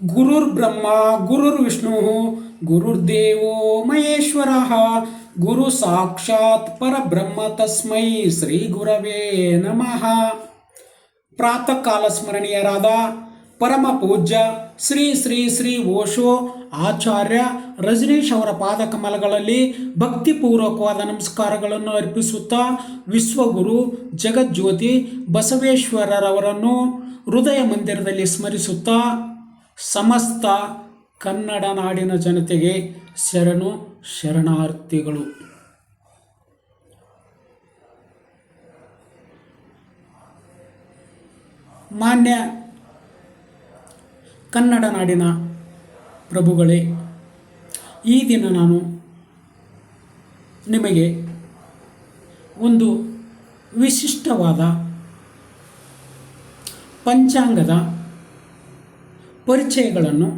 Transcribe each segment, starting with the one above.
ಗುರುರ್ಬ್ರಹ್ಮ ಗುರುರ್ ದೇವೋ ಮಹೇಶ್ವರ ಗುರು ಸಾಕ್ಷಾತ್ ಪರಬ್ರಹ್ಮ ತಸ್ಮೈ ಶ್ರೀ ಗುರವೇ ನಮಃ ಪ್ರಾತಃ ಕಾಲ ಸ್ಮರಣೀಯರಾದ ಪರಮ ಪೂಜ್ಯ ಶ್ರೀ ಶ್ರೀ ಶ್ರೀ ಓಶೋ ಆಚಾರ್ಯ ರಜನೀಶ್ ಅವರ ಪಾದಕಮಲಗಳಲ್ಲಿ ಭಕ್ತಿಪೂರ್ವಕವಾದ ನಮಸ್ಕಾರಗಳನ್ನು ಅರ್ಪಿಸುತ್ತಾ ವಿಶ್ವಗುರು ಜಗಜ್ಯೋತಿ ಬಸವೇಶ್ವರರವರನ್ನು ಹೃದಯ ಮಂದಿರದಲ್ಲಿ ಸ್ಮರಿಸುತ್ತಾ ಸಮಸ್ತ ಕನ್ನಡ ನಾಡಿನ ಜನತೆಗೆ ಶರಣು ಶರಣಾರ್ಥಿಗಳು. ಮಾನ್ಯ ಕನ್ನಡ ನಾಡಿನ ಪ್ರಭುಗಳೇ, ಈ ದಿನ ನಾನು ನಿಮಗೆ ಒಂದು ವಿಶಿಷ್ಟವಾದ ಪಂಚಾಂಗದ ಪರಿಚಯಗಳನ್ನು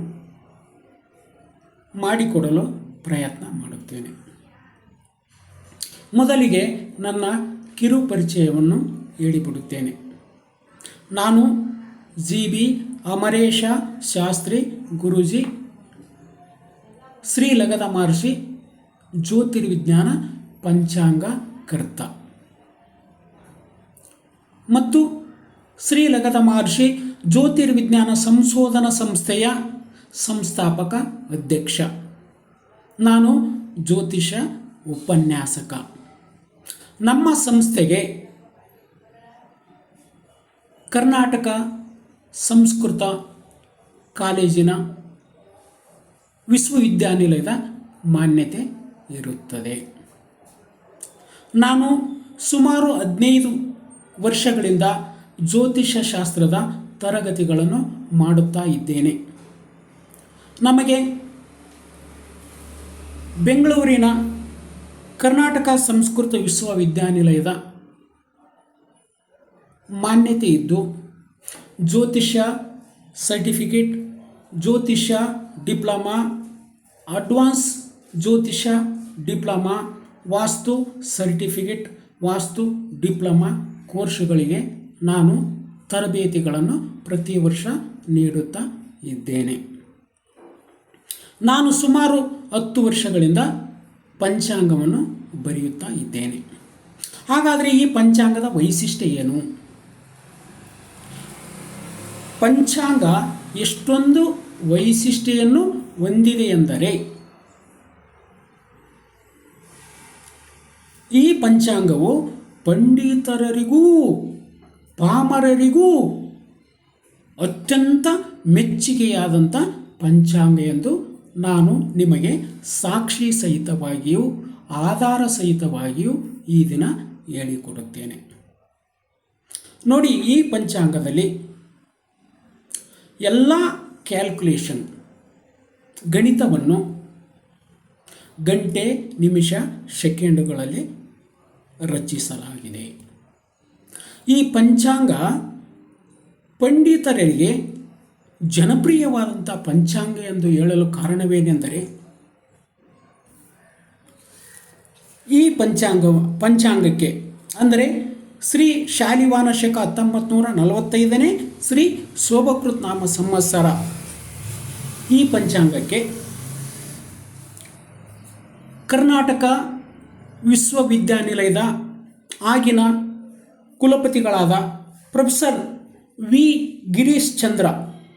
ಮಾಡಿಕೊಡಲು ಪ್ರಯತ್ನ ಮಾಡುತ್ತೇನೆ. ಮೊದಲಿಗೆ ನನ್ನ ಕಿರು ಪರಿಚಯವನ್ನು ಹೇಳಿಬಿಡುತ್ತೇನೆ. ನಾನು ಜಿ ಬಿ ಅಮರೇಶ ಶಾಸ್ತ್ರಿ ಗುರೂಜಿ, ಶ್ರೀ ಲಗದ ಮಹರ್ಷಿ ಜ್ಯೋತಿರ್ವಿಜ್ಞಾನ ಪಂಚಾಂಗ ಕರ್ತ. ಮತ್ತು ಶ್ರೀ ಲಗದ ಮಹರ್ಷಿ ಜ್ಯೋತಿರ್ವಿಜ್ಞಾನ ಸಂಶೋಧನಾ ಸಂಸ್ಥೆಯ ಸಂಸ್ಥಾಪಕ ಅಧ್ಯಕ್ಷ. ನಾನು ಜ್ಯೋತಿಷ ಉಪನ್ಯಾಸಕ. ನಮ್ಮ ಸಂಸ್ಥೆಗೆ ಕರ್ನಾಟಕ ಸಂಸ್ಕೃತ ಕಾಲೇಜಿನ ವಿಶ್ವವಿದ್ಯಾನಿಲಯದ ಮಾನ್ಯತೆ ಇರುತ್ತದೆ. ನಾನು ಸುಮಾರು ಹದಿನೈದು ವರ್ಷಗಳಿಂದ ಜ್ಯೋತಿಷ ಶಾಸ್ತ್ರದ ತರಗತಿಗಳನ್ನು ಮಾಡುತ್ತಾ ಇದ್ದೇನೆ. ನಮಗೆ ಬೆಂಗಳೂರಿನ ಕರ್ನಾಟಕ ಸಂಸ್ಕೃತ ವಿಶ್ವವಿದ್ಯಾನಿಲಯದ ಮಾನ್ಯತೆ ಇದ್ದು, ಜ್ಯೋತಿಷ್ಯ ಸರ್ಟಿಫಿಕೇಟ್, ಜ್ಯೋತಿಷ್ಯ ಡಿಪ್ಲೊಮಾ, ಅಡ್ವಾನ್ಸ್ ಜ್ಯೋತಿಷ್ಯ diploma, vastu certificate, vastu diploma ಕೋರ್ಸುಗಳಿಗೆ ನಾನು ತರಬೇತಿಗಳನ್ನು ಪ್ರತಿ ವರ್ಷ ನೀಡುತ್ತಾ ಇದ್ದೇನೆ. ನಾನು ಸುಮಾರು ಹತ್ತು ವರ್ಷಗಳಿಂದ ಪಂಚಾಂಗವನ್ನು ಬರೆಯುತ್ತಾ ಇದ್ದೇನೆ. ಹಾಗಾದರೆ ಈ ಪಂಚಾಂಗದ ವೈಶಿಷ್ಟ್ಯ ಏನು? ಪಂಚಾಂಗ ಎಷ್ಟೊಂದು ವೈಶಿಷ್ಟ್ಯವನ್ನು ಹೊಂದಿದೆ ಎಂದರೆ, ಈ ಪಂಚಾಂಗವು ಪಂಡಿತರರಿಗೂ ಪಾಮರರಿಗೂ ಅತ್ಯಂತ ಮೆಚ್ಚುಗೆಯಾದಂಥ ಪಂಚಾಂಗ ಎಂದು ನಾನು ನಿಮಗೆ ಸಾಕ್ಷಿ ಸಹಿತವಾಗಿಯೂ, ಆಧಾರ ಸಹಿತವಾಗಿಯೂ ಈ ದಿನ ಹೇಳಿಕೊಡುತ್ತೇನೆ. ನೋಡಿ, ಈ ಪಂಚಾಂಗದಲ್ಲಿ ಎಲ್ಲ ಕ್ಯಾಲ್ಕುಲೇಷನ್ ಗಣಿತವನ್ನು ಗಂಟೆ ನಿಮಿಷ ಸೆಕೆಂಡುಗಳಲ್ಲಿ ರಚಿಸಲಾಗಿದೆ. ಈ ಪಂಚಾಂಗ ಪಂಡಿತರಿಗೆ ಜನಪ್ರಿಯವಾದಂಥ ಪಂಚಾಂಗ ಎಂದು ಹೇಳಲು ಕಾರಣವೇನೆಂದರೆ, ಈ ಪಂಚಾಂಗ, ಪಂಚಾಂಗಕ್ಕೆ ಅಂದರೆ ಶ್ರೀ ಶಾಲಿವಾನ ಶಕ ಹತ್ತೊಂಬತ್ತು ನೂರ ನಲವತ್ತೈದನೇ ಶ್ರೀ ಶೋಭಕೃತ್ ನಾಮ ಸಂವತ್ಸರ. ಈ ಪಂಚಾಂಗಕ್ಕೆ ಕರ್ನಾಟಕ ವಿಶ್ವವಿದ್ಯಾನಿಲಯದ ಆಗಿನ ಕುಲಪತಿಗಳಾದ ಪ್ರೊಫೆಸರ್ ವಿ. ಗಿರೀಶ್ ಚಂದ್ರ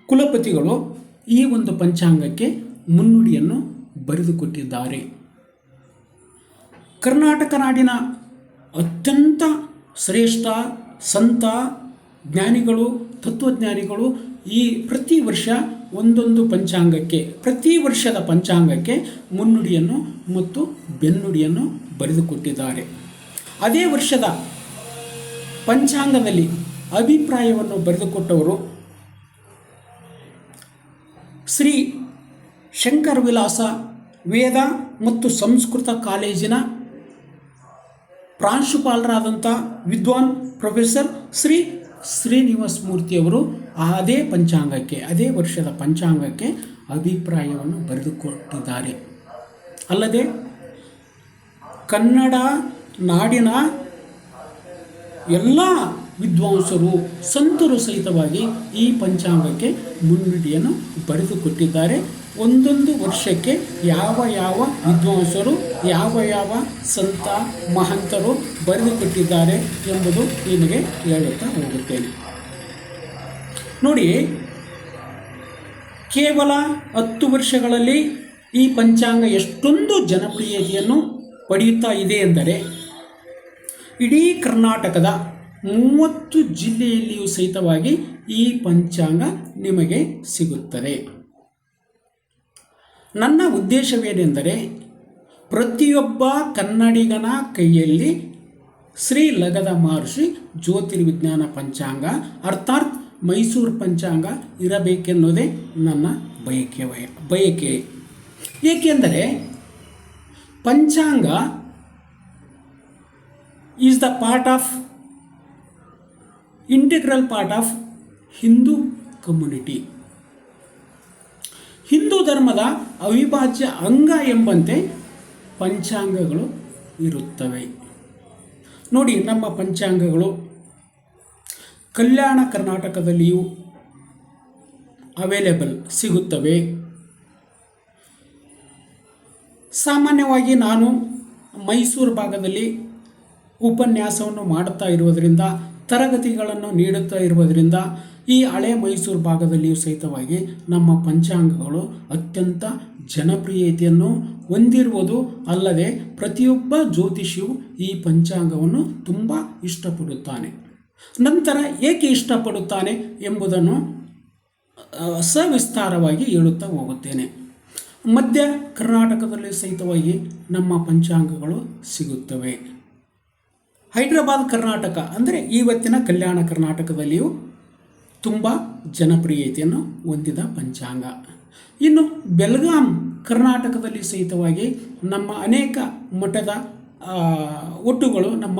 ಕುಲಪತಿಗಳು ಈ ಒಂದು ಪಂಚಾಂಗಕ್ಕೆ ಮುನ್ನುಡಿಯನ್ನು ಬರೆದುಕೊಟ್ಟಿದ್ದಾರೆ. ಕರ್ನಾಟಕ ನಾಡಿನ ಅತ್ಯಂತ ಶ್ರೇಷ್ಠ ಸಂತ ಜ್ಞಾನಿಗಳು, ತತ್ವಜ್ಞಾನಿಗಳು ಈ ಪ್ರತಿ ವರ್ಷ ಒಂದೊಂದು ಪಂಚಾಂಗಕ್ಕೆ, ಪ್ರತಿ ವರ್ಷದ ಪಂಚಾಂಗಕ್ಕೆ ಮುನ್ನುಡಿಯನ್ನು ಮತ್ತು ಬೆನ್ನುಡಿಯನ್ನು ಬರೆದುಕೊಟ್ಟಿದ್ದಾರೆ. ಅದೇ ವರ್ಷದ ಪಂಚಾಂಗದಲ್ಲಿ ಅಭಿಪ್ರಾಯವನ್ನು ಬರೆದುಕೊಟ್ಟವರು ಶ್ರೀ ಶಂಕರ ವಿಲಾಸ ವೇದ ಮತ್ತು ಸಂಸ್ಕೃತ ಕಾಲೇಜಿನ ಪ್ರಾಂಶುಪಾಲರಾದಂಥ ವಿದ್ವಾನ್ ಪ್ರೊಫೆಸರ್ ಶ್ರೀ ಶ್ರೀನಿವಾಸ ಮೂರ್ತಿಯವರು ಅದೇ ಪಂಚಾಂಗಕ್ಕೆ, ಅದೇ ವರ್ಷದ ಪಂಚಾಂಗಕ್ಕೆ ಅಭಿಪ್ರಾಯವನ್ನು ಬರೆದುಕೊಟ್ಟಿದ್ದಾರೆ. ಅಲ್ಲದೆ ಕನ್ನಡ ನಾಡಿನ ಎಲ್ಲ ವಿದ್ವಾಂಸರು ಸಂತರು ಸಹಿತವಾಗಿ ಈ ಪಂಚಾಂಗಕ್ಕೆ ಮುನ್ನುಡಿಯನ್ನು ಬರೆದುಕೊಟ್ಟಿದ್ದಾರೆ. ಒಂದೊಂದು ವರ್ಷಕ್ಕೆ ಯಾವ ಯಾವ ವಿದ್ವಾಂಸರು, ಯಾವ ಯಾವ ಸಂತ, ಮಹಂತರು ಬರೆದುಕೊಟ್ಟಿದ್ದಾರೆ ಎಂಬುದು ನಿಮಗೆ ಹೇಳುತ್ತಾ ಹೋಗುತ್ತೇನೆ. ನೋಡಿ ಕೇವಲ ಹತ್ತು ವರ್ಷಗಳಲ್ಲಿ ಈ ಪಂಚಾಂಗ ಎಷ್ಟೊಂದು ಜನಪ್ರಿಯತೆಯನ್ನು ಪಡೆಯುತ್ತಾ ಇದೆ ಎಂದರೆ ಇಡೀ ಕರ್ನಾಟಕದ ಮೂವತ್ತು ಜಿಲ್ಲೆಯಲ್ಲಿಯೂ ಸಹಿತವಾಗಿ ಈ ಪಂಚಾಂಗ ನಿಮಗೆ ಸಿಗುತ್ತದೆ. ನನ್ನ ಉದ್ದೇಶವೇನೆಂದರೆ ಪ್ರತಿಯೊಬ್ಬ ಕನ್ನಡಿಗನ ಕೈಯಲ್ಲಿ ಶ್ರೀ ಲಗದ ಮಹರ್ಷಿ ಜ್ಯೋತಿರ್ವಿಜ್ಞಾನ ಪಂಚಾಂಗ, ಅರ್ಥಾತ್ ಮೈಸೂರು ಪಂಚಾಂಗ ಇರಬೇಕೆನ್ನುವುದೇ ನನ್ನ ಬಯಕೆ ಬಯಕೆ. ಏಕೆಂದರೆ panchanga is the part of integral part of Hindu community Hindu ಧರ್ಮದ ಅವಿಭಾಜ್ಯ ಅಂಗ ಎಂಬಂತೆ ಪಂಚಾಂಗಗಳು ಇರುತ್ತವೆ. ನೋಡಿ ನಮ್ಮ ಪಂಚಾಂಗಗಳು. ಕಲ್ಯಾಣ ಕರ್ನಾಟಕದಲ್ಲಿಯೂ ಅವೈಲೇಬಲ್ ಸಿಗುತ್ತವೆ. ಸಾಮಾನ್ಯವಾಗಿ ನಾನು ಮೈಸೂರು ಭಾಗದಲ್ಲಿ ಉಪನ್ಯಾಸವನ್ನು ಮಾಡುತ್ತಾ ಇರುವುದರಿಂದ, ತರಗತಿಗಳನ್ನು ನೀಡುತ್ತಾ ಇರುವುದರಿಂದ ಈ ಹಳೆ ಮೈಸೂರು ಭಾಗದಲ್ಲಿಯೂ ಸಹಿತವಾಗಿ ನಮ್ಮ ಪಂಚಾಂಗಗಳು ಅತ್ಯಂತ ಜನಪ್ರಿಯತೆಯನ್ನು ಹೊಂದಿರುವುದು ಅಲ್ಲದೆ ಪ್ರತಿಯೊಬ್ಬ ಜ್ಯೋತಿಷಿಯು ಈ ಪಂಚಾಂಗವನ್ನು ತುಂಬ ಇಷ್ಟಪಡುತ್ತಾನೆ. ನಂತರ ಏಕೆ ಇಷ್ಟಪಡುತ್ತಾನೆ ಎಂಬುದನ್ನು ಸವಿಸ್ತಾರವಾಗಿ ಹೇಳುತ್ತಾ ಹೋಗುತ್ತೇನೆ. ಮಧ್ಯ ಕರ್ನಾಟಕದಲ್ಲಿ ಸಹಿತವಾಗಿ ನಮ್ಮ ಪಂಚಾಂಗಗಳು ಸಿಗುತ್ತವೆ. ಹೈದರಾಬಾದ್, ಕರ್ನಾಟಕ. ಅಂದರೆ ಇವತ್ತಿನ ಕಲ್ಯಾಣ ಕರ್ನಾಟಕದಲ್ಲಿಯೂ ತುಂಬ ಜನಪ್ರಿಯತೆಯನ್ನು ಹೊಂದಿದ ಪಂಚಾಂಗ. ಇನ್ನು ಬೆಲ್ಗಾಮ್ ಕರ್ನಾಟಕದಲ್ಲಿ ಸಹಿತವಾಗಿ ನಮ್ಮ ಅನೇಕ ಮಠದ ಒಟ್ಟುಗಳು ನಮ್ಮ